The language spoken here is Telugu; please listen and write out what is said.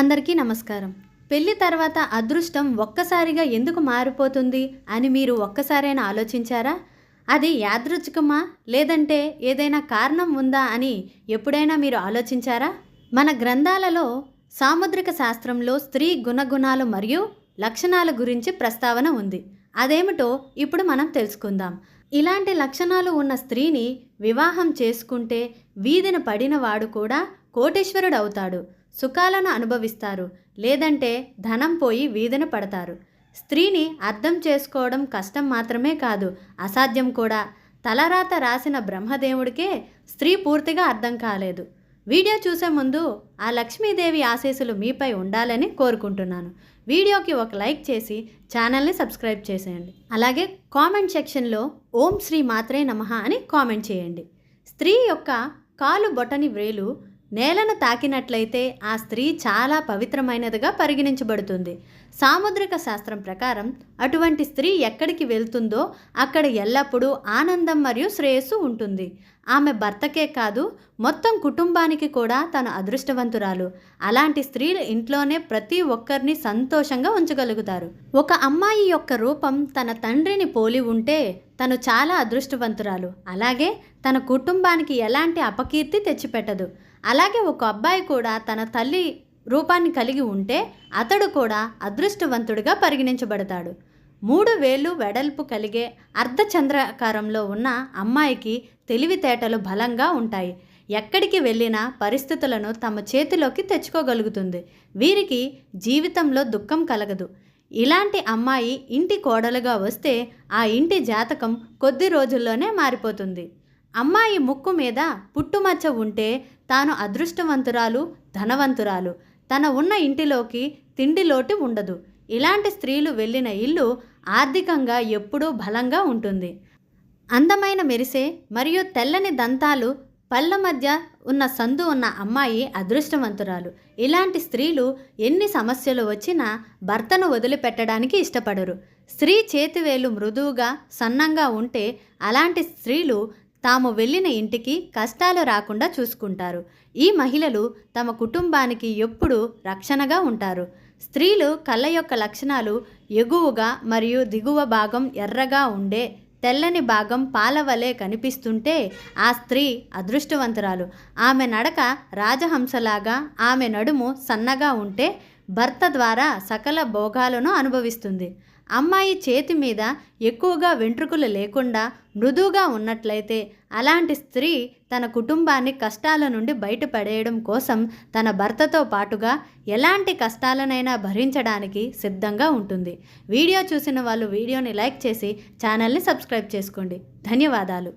అందరికీ నమస్కారం. పెళ్ళి తర్వాత అదృష్టం ఒక్కసారిగా ఎందుకు మారిపోతుంది అని మీరు ఒక్కసారైనా ఆలోచించారా? అది యాదృచ్ఛికమా? లేదంటే ఏదైనా కారణం ఉందా అని ఎప్పుడైనా మీరు ఆలోచించారా? మన గ్రంథాలలో సాముద్రిక శాస్త్రంలో స్త్రీ గుణగుణాలు మరియు లక్షణాల గురించి ప్రస్తావన ఉంది. అదేమిటో ఇప్పుడు మనం తెలుసుకుందాం. ఇలాంటి లక్షణాలు ఉన్న స్త్రీని వివాహం చేసుకుంటే వీధిన పడిన వాడు కూడా కోటేశ్వరుడు అవుతాడు సుఖాలను అనుభవిస్తారు. లేదంటే ధనం పోయి వీధిన పడతారు. స్త్రీని అర్థం చేసుకోవడం కష్టం మాత్రమే కాదు అసాధ్యం కూడా. తలరాత రాసిన బ్రహ్మదేవుడికే స్త్రీ పూర్తిగా అర్థం కాలేదు. వీడియో చూసే ముందు ఆ లక్ష్మీదేవి ఆశీస్సులు మీపై ఉండాలని కోరుకుంటున్నాను. వీడియోకి ఒక లైక్ చేసి ఛానల్ని సబ్స్క్రైబ్ చేసేయండి. అలాగే కామెంట్ సెక్షన్లో ఓం శ్రీ మాత్రే నమః అని కామెంట్ చేయండి. స్త్రీ యొక్క కాలు బొటని వ్రేలు నేలను తాకినట్లయితే ఆ స్త్రీ చాలా పవిత్రమైనదిగా పరిగణించబడుతుంది. సాముద్రిక శాస్త్రం ప్రకారం అటువంటి స్త్రీ ఎక్కడికి వెళ్తుందో అక్కడ ఎల్లప్పుడూ ఆనందం మరియు శ్రేయస్సు ఉంటుంది. ఆమె భర్తకే కాదు మొత్తం కుటుంబానికి కూడా తను అదృష్టవంతురాలు. అలాంటి స్త్రీలు ఇంట్లోనే ప్రతి ఒక్కరిని సంతోషంగా ఉంచగలుగుతారు. ఒక అమ్మాయి యొక్క రూపం తన తండ్రిని పోలి ఉంటే తను చాలా అదృష్టవంతురాలు. అలాగే తన కుటుంబానికి ఎలాంటి అపకీర్తి తెచ్చిపెట్టదు. అలాగే ఒక అబ్బాయి కూడా తన తల్లి రూపాన్ని కలిగి ఉంటే అతడు కూడా అదృష్టవంతుడిగా పరిగణించబడతాడు. మూడు వేలు వెడల్పు కలిగే అర్ధచంద్రాకారంలో ఉన్న అమ్మాయికి తెలివితేటలు బలంగా ఉంటాయి. ఎక్కడికి వెళ్ళినా పరిస్థితులను తమ చేతిలోకి తెచ్చుకోగలుగుతుంది. వీరికి జీవితంలో దుఃఖం కలగదు. ఇలాంటి అమ్మాయి ఇంటి కోడలుగా వస్తే ఆ ఇంటి జాతకం కొద్ది రోజుల్లోనే మారిపోతుంది. అమ్మాయి ముక్కు మీద పుట్టుమచ్చ ఉంటే తాను అదృష్టవంతురాలు ధనవంతురాలు. తన ఉన్న ఇంటిలోకి తిండి లోటు ఉండదు. ఇలాంటి స్త్రీలు వెళ్ళిన ఇల్లు ఆర్థికంగా ఎప్పుడూ బలంగా ఉంటుంది. అందమైన మెరిసే మరియు తెల్లని దంతాలు పళ్ళ మధ్య ఉన్న సందు ఉన్న అమ్మాయి అదృష్టవంతురాలు. ఇలాంటి స్త్రీలు ఎన్ని సమస్యలు వచ్చినా భర్తను వదిలిపెట్టడానికి ఇష్టపడరు. స్త్రీ చేతివేలు మృదువుగా సన్నంగా ఉంటే అలాంటి స్త్రీలు తాము వెళ్ళిన ఇంటికి కష్టాలు రాకుండా చూసుకుంటారు. ఈ మహిళలు తమ కుటుంబానికి ఎప్పుడూ రక్షణగా ఉంటారు. స్త్రీలు కళ్ళ యొక్క లక్షణాలు ఎగువగా మరియు దిగువ భాగం ఎర్రగా ఉండే తెల్లని భాగం పాలవలే కనిపిస్తుంటే ఆ స్త్రీ అదృష్టవంతురాలు. ఆమె నడక రాజహంసలాగా ఆమె నడుము సన్నగా ఉంటే భర్త ద్వారా సకల భోగాలను అనుభవిస్తుంది. అమ్మాయి చేతి మీద ఎక్కువగా వెంట్రుకలు లేకుండా మృదువుగా ఉన్నట్లయితే అలాంటి స్త్రీ తన కుటుంబాన్ని కష్టాల నుండి బయటపడేయడం కోసం తన భర్తతో పాటుగా ఎలాంటి కష్టాలనైనా భరించడానికి సిద్ధంగా ఉంటుంది. వీడియో చూసిన వాళ్ళు వీడియోని లైక్ చేసి ఛానల్ని సబ్స్క్రైబ్ చేసుకోండి. ధన్యవాదాలు.